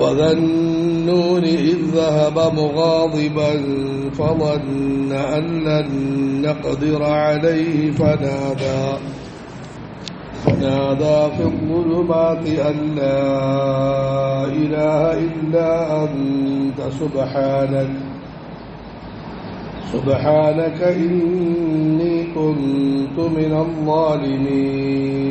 وذا النون إذ ذهب مغاضبا فظن أن لن نقدر عليه فنادى فنادى في الظلمات أن لا إله إلا أنت سبحانك سبحانك إني كنت من الظالمين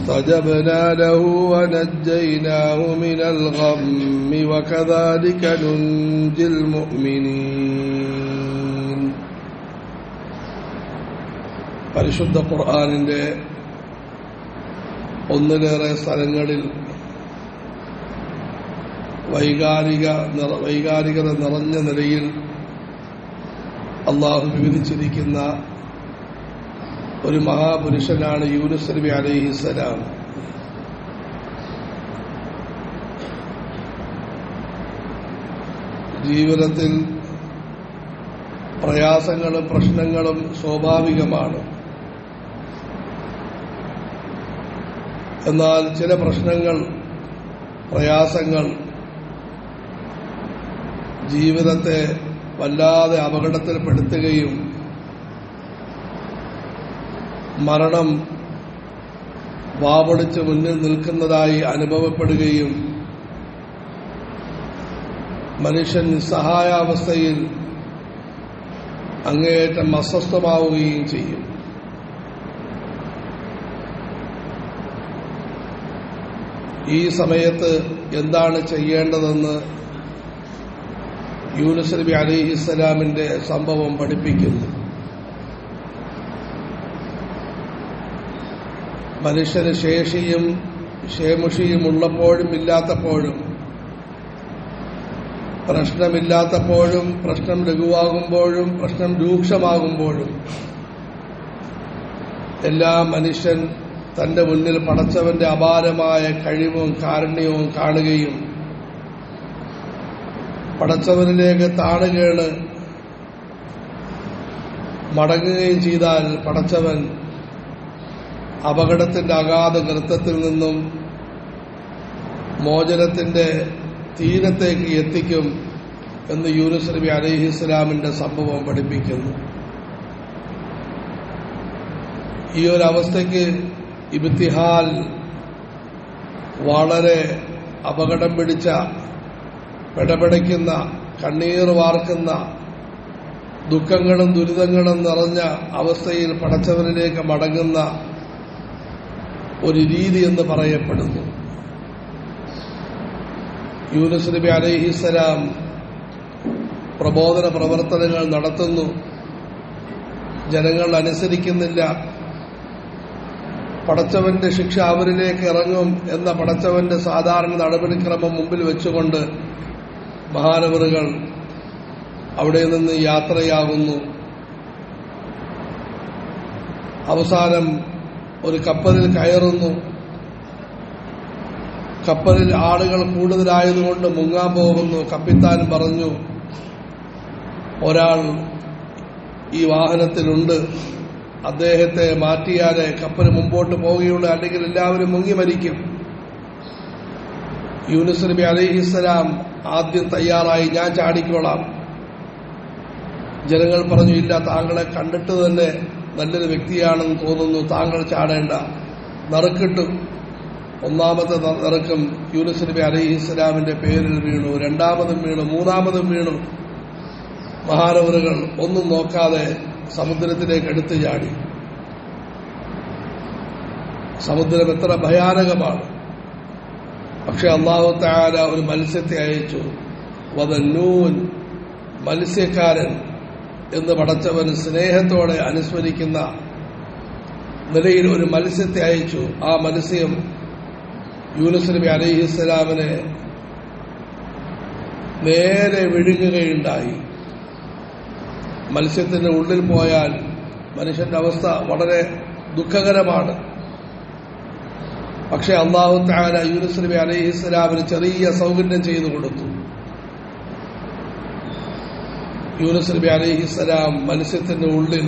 فاستجبنا له ونجيناه من الغم وكذلك ننجي المؤمنين പരിശുദ്ധ ഖുർആാനിൻ്റെ ഒന്നിലേറെ സ്ഥലങ്ങളിൽ വൈകാരിക നിറ വൈകാരികത നിറഞ്ഞ നിലയിൽ അള്ളാഹു വിവരിച്ചിരിക്കുന്ന ഒരു മഹാപുരുഷനാണ് യൂനുസ് നബി അലൈഹിസ്സലാം ജീവിതത്തിൽ പ്രയാസങ്ങളും പ്രശ്നങ്ങളും സ്വാഭാവികമാണ്. എന്നാൽ ചില പ്രശ്നങ്ങൾ പ്രയാസങ്ങൾ ജീവിതത്തെ വല്ലാതെ അപകടത്തിൽപ്പെടുത്തുകയും മരണം വാവടിച്ച് മുന്നിൽ നിൽക്കുന്നതായി അനുഭവപ്പെടുകയും മനുഷ്യൻ നിസ്സഹായാവസ്ഥയിൽ അങ്ങേയറ്റം അസ്വസ്ഥമാവുകയും ചെയ്യും. ഈ സമയത്ത് എന്താണ് ചെയ്യേണ്ടതെന്ന് യൂനുസ് അലി അലിഹിസ്സലാമിന്റെ സംഭവം പഠിപ്പിക്കുന്നു. മനുഷ്യന് ശേഷിയും ക്ഷേമുഷിയും ഉള്ളപ്പോഴും ഇല്ലാത്തപ്പോഴും പ്രശ്നമില്ലാത്തപ്പോഴും പ്രശ്നം ലഘുവാകുമ്പോഴും പ്രശ്നം രൂക്ഷമാകുമ്പോഴും എല്ലാ മനുഷ്യൻ തന്റെ മുന്നിൽ പടച്ചവന്റെ അപാരമായ കഴിവും കാരുണ്യവും കാണുകയും പടച്ചവനിലേക്ക് താണുകേണ് മടങ്ങുകയും ചെയ്താൽ പടച്ചവൻ അപകടത്തിന്റെ അഗാധ നൃത്തത്തിൽ നിന്നും മോചനത്തിന്റെ തീരത്തേക്ക് എത്തിക്കും എന്ന് യൂനുസ് നബി അലൈഹി ഇസ്ലാമിന്റെ സംഭവം പഠിപ്പിക്കുന്നു. ഈ ഒരു അവസ്ഥയ്ക്ക് ഇബ്തിഹാൽ വളരെ അപകടം പിടിച്ച പിടപിടയ്ക്കുന്ന കണ്ണീർ വാർക്കുന്ന ദുഃഖങ്ങളും ദുരിതങ്ങളും നിറഞ്ഞ അവസ്ഥയിൽ പടച്ചവനിലേക്ക് മടങ്ങുന്ന ഒരു രീതി എന്ന് പറയപ്പെടുന്നു. യൂനുസ് നബി അലൈഹിസ്സലാം പ്രബോധന പ്രവർത്തനങ്ങൾ നടത്തുന്നു. ജനങ്ങൾ അനുസരിക്കുന്നില്ല. പടച്ചവന്റെ ശിക്ഷ അവരിലേക്ക് ഇറങ്ങും എന്ന പടച്ചവന്റെ സാധാരണ നടപടിക്രമം മുമ്പിൽ വെച്ചുകൊണ്ട് മഹാനവറുകൾ അവിടെ നിന്ന് യാത്രയാകുന്നു. അവസാനം ഒരു കപ്പലിൽ കയറുന്നു. കപ്പലിൽ ആളുകൾ കൂടുതലായതുകൊണ്ട് മുങ്ങാൻ പോകുന്നു. കപ്പിത്താൻ പറഞ്ഞു ഒരാൾ ഈ വാഹനത്തിലുണ്ട്. അദ്ദേഹത്തെ മാറ്റിയാലേ കപ്പൽ മുമ്പോട്ട് പോവുകയുള്ളൂ. അല്ലെങ്കിൽ എല്ലാവരും മുങ്ങി മരിക്കും. യൂനുസ് നബി അലിഹിസ്സലാം ആദ്യം തയ്യാറായി ഞാൻ ചാടിക്കോളാം. ജനങ്ങൾ പറഞ്ഞു ഇല്ല താങ്കളെ കണ്ടിട്ട് തന്നെ നല്ലൊരു വ്യക്തിയാണെന്ന് തോന്നുന്നു. താങ്കൾ ചാടേണ്ട. നറുക്കിട്ടു ഒന്നാമത്തെ നറുക്കം യൂനുസ് നബി അലൈഹി ഇസ്ലാമിന്റെ പേരിൽ വീണു. രണ്ടാമതും വീണു. മൂന്നാമതും വീണു. മഹാനവറുകൾ ഒന്നും നോക്കാതെ സമുദ്രത്തിലേക്ക് എടുത്തു ചാടി. സമുദ്രം എത്ര ഭയാനകമാണ്. പക്ഷെ അള്ളാഹു താര ഒരു മത്സ്യത്തെ അയച്ചു. വതന്നൂൻ മത്സ്യക്കാരൻ എന്ന് പടച്ചവൻ സ്നേഹത്തോടെ അനുസ്മരിക്കുന്ന നിലയിൽ ഒരു മത്സ്യത്തെ അയച്ചു. ആ മത്സ്യം യൂനുസ് നബി അലൈഹിസ്സലാമിനെ നേരെ വിഴുങ്ങുകയുണ്ടായി. മത്സ്യത്തിന്റെ ഉള്ളിൽ പോയാൽ മനുഷ്യന്റെ അവസ്ഥ വളരെ ദുഃഖകരമാണ്. പക്ഷെ അള്ളാഹു താല യൂനുസ് നബി അലൈഹിസ്സലാമിന് ചെറിയ സൗകര്യം ചെയ്തു കൊടുത്തു. യൂനുസ് നബി അലൈഹിസ്സലാം മത്സ്യത്തിന്റെ ഉള്ളിൽ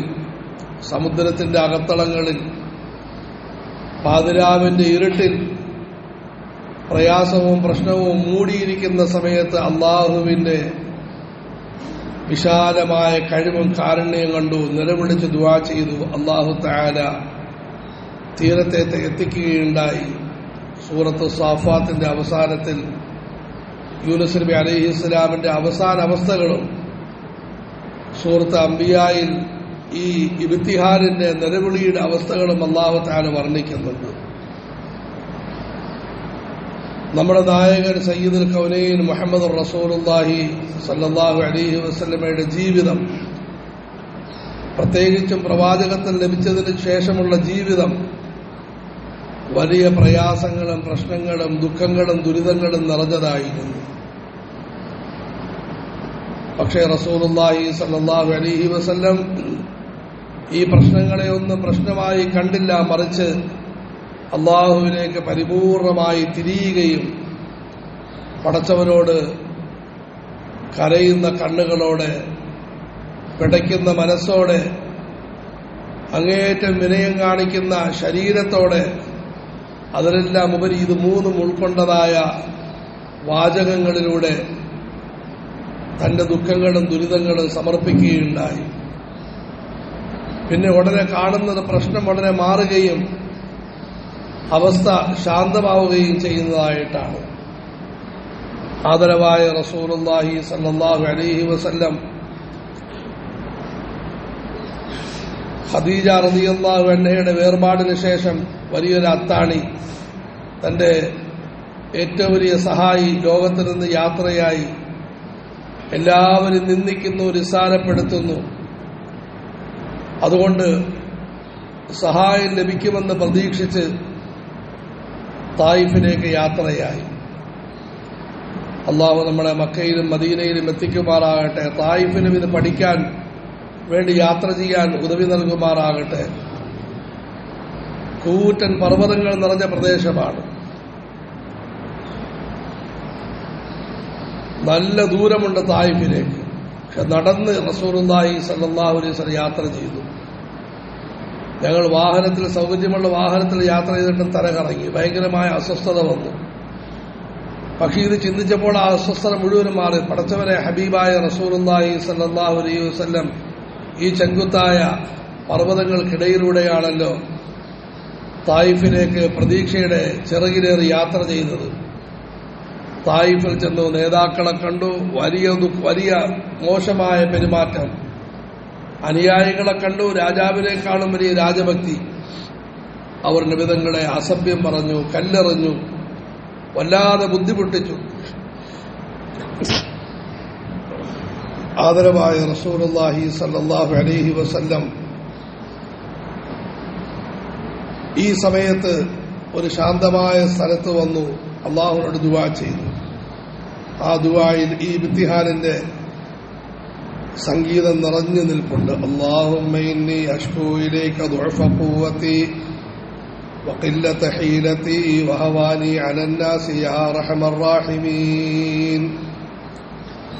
സമുദ്രത്തിന്റെ അകത്തളങ്ങളിൽ പാതിരാവിന്റെ ഇരുട്ടിൽ പ്രയാസവും പ്രശ്നവും മൂടിയിരിക്കുന്ന സമയത്ത് അള്ളാഹുവിന്റെ വിശാലമായ കഴിവും കാരുണ്യം കണ്ടു നിലവിളിച്ച് ദുവാ ചെയ്തു. അള്ളാഹു താല തീരത്തെ എത്തിക്കുകയുണ്ടായി. സൂറത്ത് സാഫാത്തിന്റെ അവസാനത്തിൽ യൂനുസ് നബി അലഹി ഇസ്ലാമിന്റെ അവസാന അവസ്ഥകളും സൂറത്ത് അംബിയായിൽ ഈ ഇബ്തിഹാറിന്റെ നിലവിളിയുടെ അവസ്ഥകളും അള്ളാഹു താല വർണിക്കുന്നുണ്ട്. നമ്മുടെ നായകൻ സയ്യിദുൽ കൗനൈൻ മുഹമ്മദ് റസൂലുല്ലാഹി സല്ലാഹു അലഹി വസ്ലമയുടെ ജീവിതം പ്രത്യേകിച്ചും പ്രവാചകത്തിൽ ലഭിച്ചതിന് ശേഷമുള്ള ജീവിതം വലിയ പ്രയാസങ്ങളും പ്രശ്നങ്ങളും ദുഃഖങ്ങളും ദുരിതങ്ങളും നിറഞ്ഞതായിരുന്നു. പക്ഷേ റസൂലുല്ലാഹി സല്ലാഹു അലൈഹി വസല്ലം ഈ പ്രശ്നങ്ങളെ ഒന്നും പ്രശ്നമായി കണ്ടില്ല മറിച്ച് അള്ളാഹുവിലേക്ക് പരിപൂർണമായി തിരിയുകയും പടച്ചവനോട് കരയുന്ന കണ്ണുകളോടെ പിടയ്ക്കുന്ന മനസ്സോടെ അങ്ങേയറ്റം വിനയം കാണിക്കുന്ന ശരീരത്തോടെ അതിലെല്ലാം ഉപരി ഇത് മൂന്നും ഉൾക്കൊണ്ടതായ വാചകങ്ങളിലൂടെ തന്റെ ദുഃഖങ്ങളും ദുരിതങ്ങളും സമർപ്പിക്കുകയുണ്ടായി. പിന്നെ ഉടനെ കാണുന്നത് പ്രശ്നം ഉടനെ മാറുകയും അവസ്ഥ ശാന്തമാവുകയും ചെയ്യുന്നതായിട്ടാണ്. ആദരവായ റസൂലുള്ളാഹി സല്ലാഹു അലൈഹി വസല്ലം ഖദീജ റളിയല്ലാഹു എണ്ണയുടെ വേർപാടിന് ശേഷം വലിയൊരു അത്താണി തന്റെ ഏറ്റവും വലിയ സഹായി ലോകത്തിൽ നിന്ന് യാത്രയായി എല്ലാവരും നിന്ദിക്കുന്നു നിസ്സാരപ്പെടുത്തുന്നു. അതുകൊണ്ട് സഹായം ലഭിക്കുമെന്ന് പ്രതീക്ഷിച്ച് തായിഫിലേക്ക് യാത്രയായി. അള്ളാഹു നമ്മളെ മക്കയിലും മദീനയിലും എത്തിക്കുമാറാകട്ടെ. തായിഫിലും ഇത് പഠിക്കാൻ വേണ്ടി യാത്ര ചെയ്യാൻ ഉദവി നൽകുമാറാകട്ടെ. കൂറ്റൻ പർവതങ്ങൾ നിറഞ്ഞ പ്രദേശമാണ്. നല്ല ദൂരമുണ്ട് തായിഫിലേക്ക് പക്ഷെ നടന്ന് അലൈഹി സ്വലം യാത്ര ചെയ്തു. ഞങ്ങൾ വാഹനത്തിൽ സൗകര്യമുള്ള വാഹനത്തിൽ യാത്ര ചെയ്തിട്ടും തലകറങ്ങി. ഭയങ്കരമായ അസ്വസ്ഥത വന്നു. പക്ഷേ ഇത് ചിന്തിച്ചപ്പോൾ ആ അസ്വസ്ഥത മുഴുവനും മാറി. പടച്ചവരെ ഹബീബായ റസൂലുല്ലാഹി സല്ലാഹു അലൈഹി വസ്ല്ലം ഈ ചെങ്കുത്തായ പർവതങ്ങൾക്കിടയിലൂടെയാണല്ലോ തായിഫിലേക്ക് പ്രതീക്ഷയുടെ ചിറകിലേറി യാത്ര ചെയ്തത് തായിഫിൽ ചെന്നു നേതാക്കളെ കണ്ടു വലിയ വലിയ മോശമായ പെരുമാറ്റം. അനുയായികളെ കണ്ടു രാജാവിനേക്കാളും വലിയ രാജഭക്തി. അവർ നിബിതങ്ങളെ അസഭ്യം പറഞ്ഞു കല്ലെറിഞ്ഞു വല്ലാതെ ബുദ്ധിമുട്ടിച്ചു ആദരവായ റസൂലുള്ളാഹി സല്ലാഹു അലഹി വസല്ലം ഈ സമയത്ത് ഒരു ശാന്തമായ സ്ഥലത്ത് വന്നു അള്ളാഹുനോട് ദുവാ ചെയ്തു. ആ ദുവായിൽ ഈ ഇബ്തിഹാലിന്റെ സംഗീതം നിറഞ്ഞു നിൽപ്പുണ്ട് അള്ളാഹുമ്മ ഇന്നി അഷ്കൂ ഇലൈക ضعف قوتي وقلة حيلتي وهواني على الناس يا أرحم الراحمين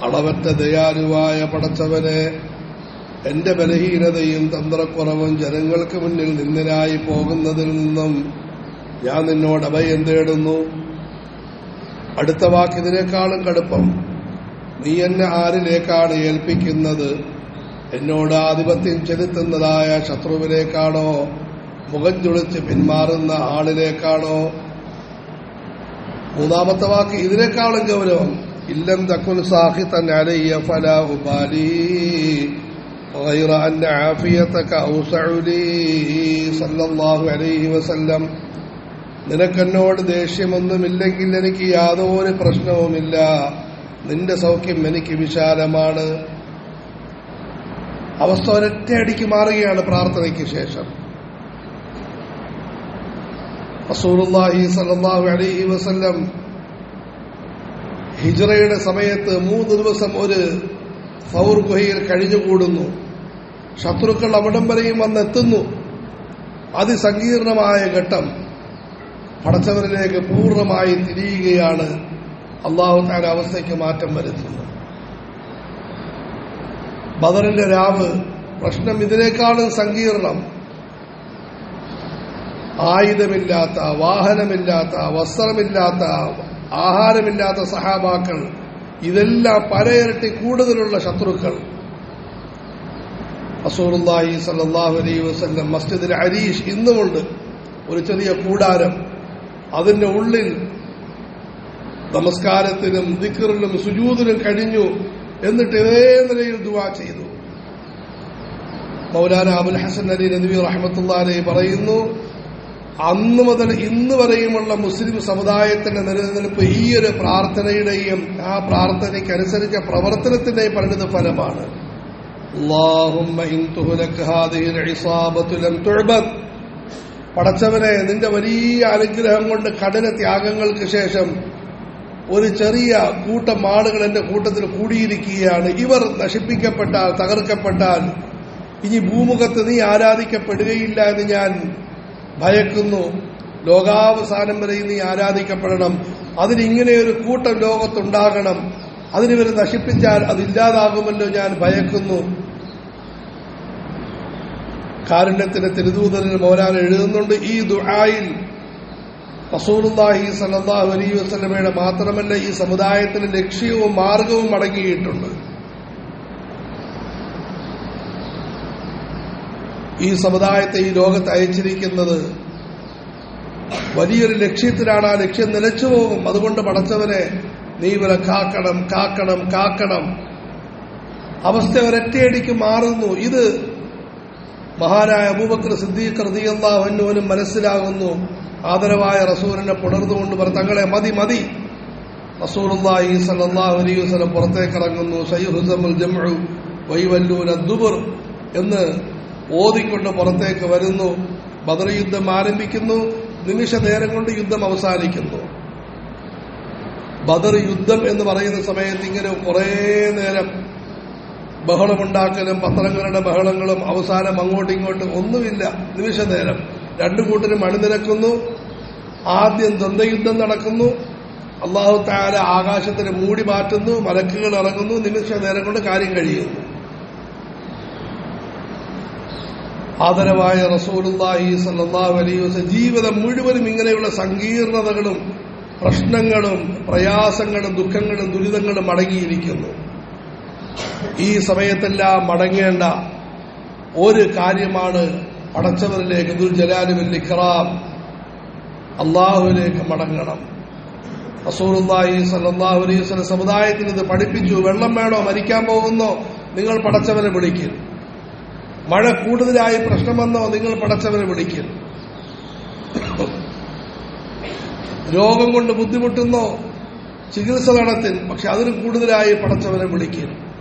അളവറ്റ ദയാലുവായ പടച്ചവനെ എന്റെ ബലഹീനതയും തന്ത്രക്കുറവും ജനങ്ങൾക്ക് മുന്നിൽ നിന്നിലായി പോകുന്നതിൽ നിന്നും ഞാൻ നിന്നോട് അഭയം തേടുന്നു അടുത്ത വാക്കിതിനേക്കാളും കടുപ്പം നീ എന്നെ ആരിലേക്കാണ് ഏൽപ്പിക്കുന്നത് എന്നോട് ആധിപത്യം ചെലുത്തുന്നതായ ശത്രുവിലേക്കാണോ മുഖം ചുളിച്ച് പിന്മാറുന്ന ആളിലേക്കാണോ മൂന്നാമത്തെ വാക്ക് ഇതിനേക്കാളും ഗൗരവം ഇല്ലം തക്കുൻ സാഹിത്തൻ അലയ്യ ഫല ഉബാലി غير أن عافيتك أوسع لي صلى الله عليه وسلم നിനക്കെന്നോട് ദേഷ്യമൊന്നുമില്ലെങ്കിൽ എനിക്ക് യാതൊരു പ്രശ്നവുമില്ല. നിന്റെ സൗഖ്യം എനിക്ക് വിശാലമാണ്. അവസ്ഥ ഒരൊറ്റയടിക്ക് മാറുകയാണ് പ്രാർത്ഥനയ്ക്ക് ശേഷം. റസൂലുള്ളാഹി സല്ലല്ലാഹു അലൈഹി വസല്ലം ഹിജറയുടെ സമയത്ത് മൂന്ന് ദിവസം ഒരു ഫൗർ ഗുഹയിൽ കഴിഞ്ഞുകൂടുന്നു. ശത്രുക്കൾ അവിടം വരെയും വന്നെത്തുന്നു. അതിസങ്കീർണമായ ഘട്ടം. പടച്ചവരിലേക്ക് പൂർണമായി തിരിയുകയാണ്. അള്ളാഹു താൻ അവസ്ഥയ്ക്ക് മാറ്റം വരുത്തുന്നത് ബദറിന്റെ രാവ് പ്രശ്നം ഇതിനേക്കാളും സങ്കീർണം. ആയുധമില്ലാത്ത വാഹനമില്ലാത്ത വസ്ത്രമില്ലാത്ത ആഹാരമില്ലാത്ത സഹാബാക്കൾ ഇതെല്ലാം പലയിരട്ടി കൂടുതലുള്ള ശത്രുക്കൾ. അസൂറുല്ലാഹി സല്ലാഹു അലൈ വസ്ല്ലം മസ്ജിദിൽ ഹരീഷ് ഇന്നുമുണ്ട്. ഒരു ചെറിയ കൂടാരം. അതിന്റെ ഉള്ളിൽ നമസ്കാരത്തിനും ദിക്കറിലും സുജൂതിനും കഴിഞ്ഞു എന്നിട്ട് ഇതേ നിലയിൽ ദുവാ ചെയ്തു. മൗലാന അബുൽ ഹസൻ അലി നബി റഹമത്തുല്ലാലെ പറയുന്നു അന്ന് മുതൽ ഇന്ന് വരെയുമുള്ള മുസ്ലിം സമുദായത്തിന്റെ നിലനിൽപ്പ് ഈ ഒരു പ്രാർത്ഥനയുടെയും ആ പ്രാർത്ഥനയ്ക്കനുസരിച്ച പ്രവർത്തനത്തിന്റെയും പരിണിത ഫലമാണ് പടച്ചവനെ നിന്റെ വലിയ അനുഗ്രഹം കൊണ്ട് കഠിന ത്യാഗങ്ങൾക്ക് ശേഷം ഒരു ചെറിയ കൂട്ടം ആളുകൾ എന്റെ കൂട്ടത്തിൽ കൂടിയിരിക്കുകയാണ്. ഇവർ നശിപ്പിക്കപ്പെട്ടാൽ തകർക്കപ്പെട്ടാൽ ഇനി ഭൂമുഖത്ത് നീ ആരാധിക്കപ്പെടുകയില്ല എന്ന് ഞാൻ ഭയക്കുന്നു. ലോകാവസാനം വരെ നീ ആരാധിക്കപ്പെടണം. അതിനിങ്ങനെ ഒരു കൂട്ടം ലോകത്തുണ്ടാകണം. അതിനിവർ നശിപ്പിച്ചാൽ അതില്ലാതാകുമല്ലോ ഞാൻ ഭയക്കുന്നു. കാരുണ്യത്തിന് തിരുദൂതലിൽ മോലാൻ എഴുതുന്നുണ്ട് ഈ ദുആയിൽ റസൂലുള്ളാഹി സല്ലല്ലാഹു അലൈഹി വസ്ലമയുടെ മാത്രമല്ല ഈ സമുദായത്തിന് ലക്ഷ്യവും മാർഗവും അടങ്ങിയിട്ടുണ്ട് ഈ സമുദായത്തെ ഈ ലോകത്ത് അയച്ചിരിക്കുന്നത് വലിയൊരു ലക്ഷ്യത്തിലാണ്. ആ ലക്ഷ്യം നിലച്ചു പോകും. അതുകൊണ്ട് പടച്ചവനെ നീ ഇവരെ കാക്കണം കാക്കണം കാക്കണം. അവസ്ഥ ഒരൊറ്റയടിക്ക് മാറുന്നു. ഇത് മഹാനായ അബൂബക്കർ സിദ്ദീഖ് റതിയല്ലാഹുവിനും മനസ്സിലാകുന്നു. ആദരവായ റസൂലിനെ പുണർന്നുകൊണ്ട് പറഞ്ഞു തങ്ങളെ മതി മതി. റസൂലുള്ളാഹി സല്ലല്ലാഹു അലൈഹി വസല്ലം പുറത്തേക്ക് ഇറങ്ങുന്നു സയ്യുഹുസമുൽ ജംഉ വൈവല്ലൂന ദുബർ എന്ന് ഓതിക്കൊണ്ട് പുറത്തേക്ക് വരുന്നു. ബദർ യുദ്ധം ആരംഭിക്കുന്നു. നിമിഷ നേരം കൊണ്ട് യുദ്ധം അവസാനിക്കുന്നു. ബദർ യുദ്ധം എന്ന് പറയുന്ന സമയത്ത് ഇങ്ങനെ കുറേ നേരം ബഹളമുണ്ടാക്കലും പത്രങ്ങളുടെ ബഹളങ്ങളും അവസാനം അങ്ങോട്ടും ഇങ്ങോട്ടും ഒന്നുമില്ല. നിമിഷ നേരം രണ്ടു കൂട്ടരും അണിനിരക്കുന്നു. ആദ്യം ദ്വന്ദ്യുദ്ധം നടക്കുന്നു. അള്ളാഹു താര ആകാശത്തിന് മൂടി മാറ്റുന്നു മലക്കുകൾ ഇറങ്ങുന്നു നിമിഷ നേരം കൊണ്ട് കാര്യം കഴിയുന്നു. ആദരവായ റസൂലുല്ലാഹി സല്ലാഹു അലൈഹി വസല്ലം ജീവിതം മുഴുവനും ഇങ്ങനെയുള്ള സങ്കീർണതകളും പ്രശ്നങ്ങളും പ്രയാസങ്ങളും ദുഃഖങ്ങളും ദുരിതങ്ങളും അടങ്ങിയിരിക്കുന്നു. ഈ സമയത്തെല്ലാം മടങ്ങേണ്ട ഒരു കാര്യമാണ് പടച്ചവരിലേക്ക് ദുൽ ജലാലുവിൽ ഇഖ്റാം അള്ളാഹുവിലേക്ക് മടങ്ങണം. റസൂലുള്ളാഹി സല്ലാഹു അലൈഹി സമുദായത്തിന് ഇത് പഠിപ്പിച്ചു. വെള്ളം വേണോ? മരിക്കാൻ പോകുന്നോ? നിങ്ങൾ പടച്ചവനെ വിളിക്കും മഴ കൂടുതലായി പ്രശ്നം വന്നോ? നിങ്ങൾ പടച്ചവനെ വിളിക്കും രോഗം കൊണ്ട് ബുദ്ധിമുട്ടുന്നോ? ചികിത്സ നടത്തിൽ പക്ഷെ അതിന് കൂടുതലായി പടച്ചവനെ വിളിക്കും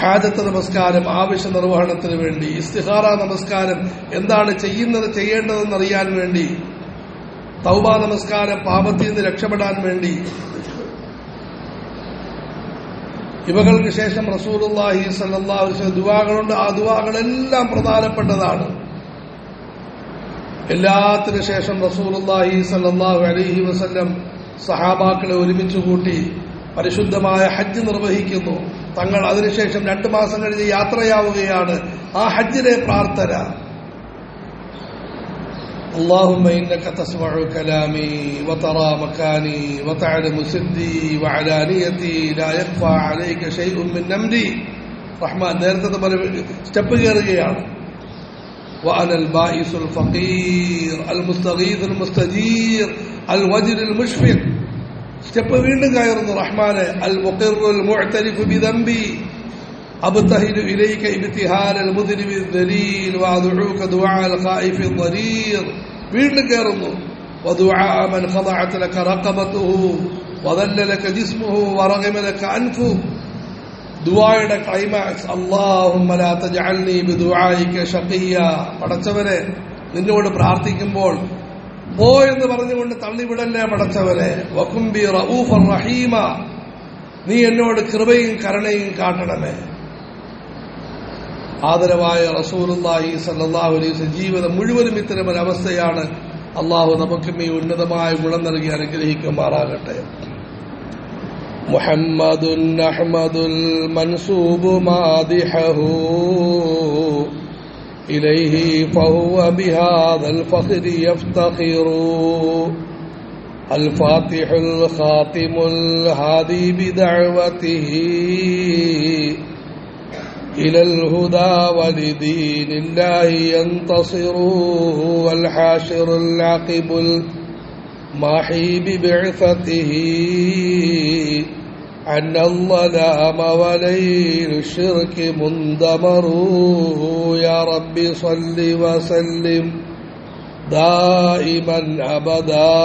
ഹാജത്ത് നമസ്കാരം ആവശ്യ നിർവഹണത്തിന് വേണ്ടി ഇസ്തിഹാറ നമസ്കാരം എന്താണ് ചെയ്യുന്നത് ചെയ്യേണ്ടതെന്ന് അറിയാൻ വേണ്ടി തൗബ നമസ്കാരം പാപത്തിൽ നിന്ന് രക്ഷപ്പെടാൻ വേണ്ടി. ഇവകൾക്ക് ശേഷം റസൂലുള്ളാഹി സല്ലല്ലാഹു ദുവാകളുണ്ട് ആ ദുവാകളെല്ലാം പ്രധാനപ്പെട്ടതാണ്. എല്ലാത്തിനു ശേഷം റസൂലുള്ളാഹി സല്ലാഹു അലഹി വസ്ല്ലം സഹാബാക്കളെ ഒരുമിച്ച് കൂട്ടി പരിശുദ്ധമായ ഹജ്ജ് നിർവഹിക്കുന്നു. തങ്ങൾ അതിനുശേഷം രണ്ടു മാസം കഴിഞ്ഞ് യാത്രയാവുകയാണ് ആ ഹജ്ജിലെ പ്രാർത്ഥന اللهم إنك تسمع كلامي وترى مكاني وتعلم سدي وعلانيتي لا يخفى عليك شيء من نمري റഹ്മാൻ നേരത്തെ പോലെ സ്റ്റെപ്പ് കയറുകയാണ് وأنا البائس الفقير المستغيث المستجير الوجل المشفق സ്റ്റെപ്പ് വീണ്ടും കയറുന്നു റഹ്മാനെ അൽ മുഖിറുൽ മുഅ്തരിഫ് ബിദംബി أبتهل إليك ابتهال المذنب الذليل وأدعوك دعاء الخائف الضرير വീണ്ടും കയറുന്നു ودعاء من خضعت لك رقبته وذل لك جسمه ورغم لك أنفه ദുആയുടെ ക്ലൈമാക്സ് അല്ലാഹുമ്മ ലാ തജഅൽനി ബിദുആയിക ഷഖിയ പടച്ചവനെ നിന്നോട് പ്രാർത്ഥിക്കുമ്പോൾ പോ എന്ന് പറഞ്ഞുകൊണ്ട് തള്ളിവിടല്ലേ പടച്ചവനെ? റഊഫർ റഹീമ. നീ എന്നോട് കൃപയും കരുണയും കാട്ടണമേ. ആദരവായ റസൂലുല്ലാഹി സല്ലാഹു അലൈസ് ജീവിതം മുഴുവനും ഇത്തരം അവസ്ഥയാണ് അള്ളാഹു നമുക്കും ഈ ഉന്നതമായ ഗുണം നൽകി അനുഗ്രഹിക്കുമാറാകട്ടെ. മുഹമ്മദുൻ അഹ്മദുൽ മൻസൂബു മാദിഹൂ إليه فهو بهذا الفخر يفتخر. الفاتح الخاتم الهادي بدعوته. إلى الهدى ولدين الله ينتصر. والحاشر العقب الماحي ببعثته. عن الظلام وليل الشرك مندمر يا رب صل وسلم دائما أبدا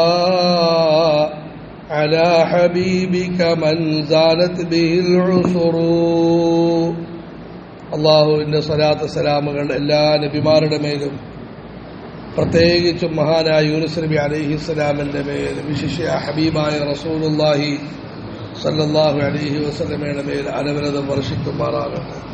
على حبيبك من زالت به العسر അള്ളാഹുവിൻ്റെ സ്വലാത്ത സലാമുകൾ എല്ലാ നബിമാരുടെ മേലും പ്രത്യേകിച്ചും മഹാനായ യൂനുസ് നബി അലഹിസ്സലാമിൻ്റെ മേൽ വിശിഷ്യ ഹബീബായ റസൂലുല്ലാഹി സല്ലല്ലാഹു അലൈഹി വസല്ലമയുടെ മേൽ അനവരതം വർഷിക്കുമാറാകട്ടെ.